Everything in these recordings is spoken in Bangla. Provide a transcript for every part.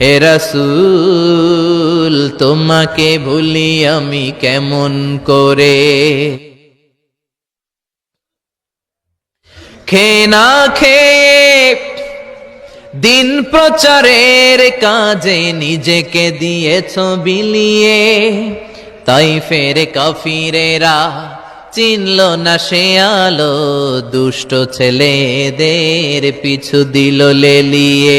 হে রাসূল, তোমাকে ভুলি আমি কেমন করে? খে না খেয়ে দিন প্রচারের কাজে নিজেকে দিয়েছ বিলিয়ে। তাই ফের কাফিরেরা চিনল না সে আলো, দুষ্ট ছেলেদের পিছু দিল লেলিয়ে।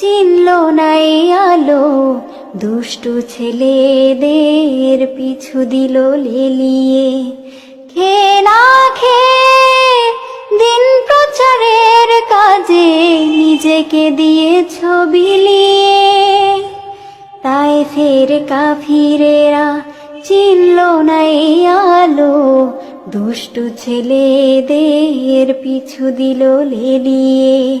চিনল নাই আলো। দুষ্টু ছেলেদের পিছু দিল লেলিয়ে। খে না খে, দিন প্রচারের কাজে নিজেকে দিয়ে ছবি তাই ফের কাফিরেরা চিনল নাই আলো। দুষ্টু ছেলেদের পিছু দিল লেলিয়ে।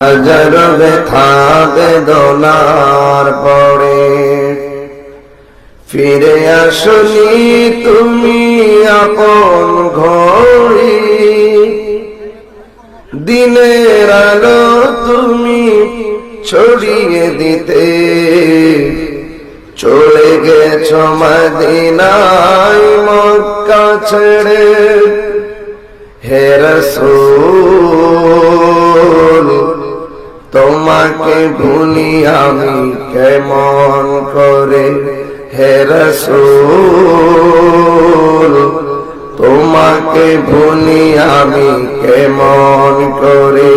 হাজার ব্যথা বেদনার পরে ফিরে আসনি তুমি আপন ঘরে দিনের আলো তুমি ছড়িয়ে দিতে চলে গেছ মদিনায় মক্কা ছেড়ে হে রসূল তোমাকে ভুলি আমি কেমন করে? হে রসূল, তোমাকে ভুলি আমি কেমন করে?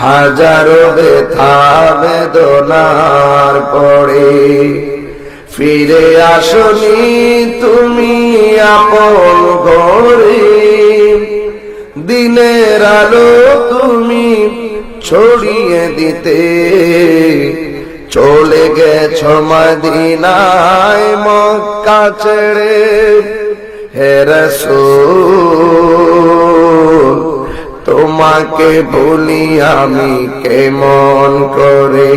হাজারো ব্যথা বেদনার পরে ফিরে আসনি তুমি আপন ঘরে। দিনের আলো তুমি ছড়িয়ে দিতে। চলে গেছ মদিনায় মক্কা ছেড়ে। হে রসুল, তোমাকে ভুলি আমি কেমন করে?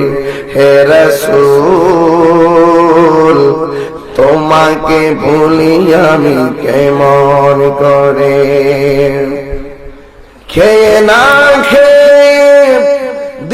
হে রসুল, তোমাকে ভুলি আমি কেমন করে? খেয়ে না খেয়ে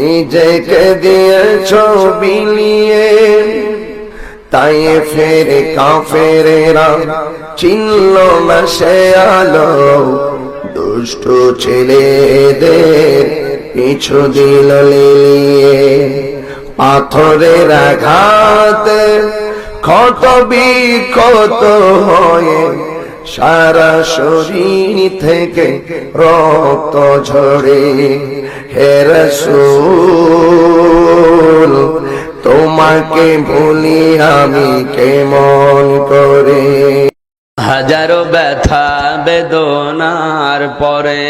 নিজেকে দিয়েছ বিলিয়ে, তাই ফের কাফেরেরা চিনল না সে আলো। দুষ্ট ছেলেদের পিছু দিল লিলিয়ে। পাথরের আঘাতে ক্ষত বিক্ষত হয়ে সারা শরীর থেকে রক্ত ঝরে। হেরসুল তোমাকে ভুলি আমি কেমন করে? হাজারো ব্যথা বেদনার পরে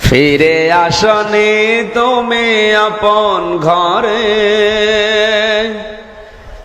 ফিরে আসনি তুমি আপন ঘরে।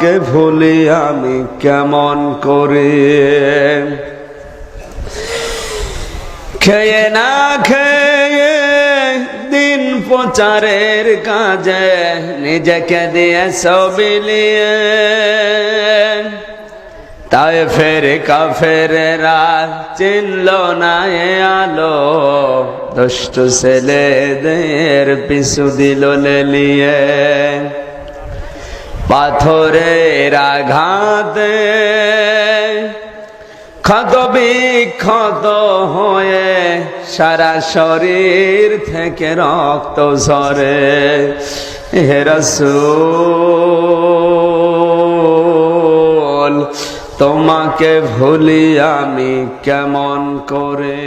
তোমাকে ভুলি আমি কেমন করে? খেয়ে না খেয়ে দিন প্রচারের কাজে নিজেকে দিয়ে সবিলিয়ে তাই ফের কাফেরেরা চিনল না এ আলো, দুষ্ট ছেলেদের পিছু দিল লেলিয়ে পাথরের আঘাতে ক্ষত বিক্ষত হয়ে সারা শরীর থেকে রক্ত ঝরে। হেরসুল তোমাকে ভুলি আমি কেমন করে?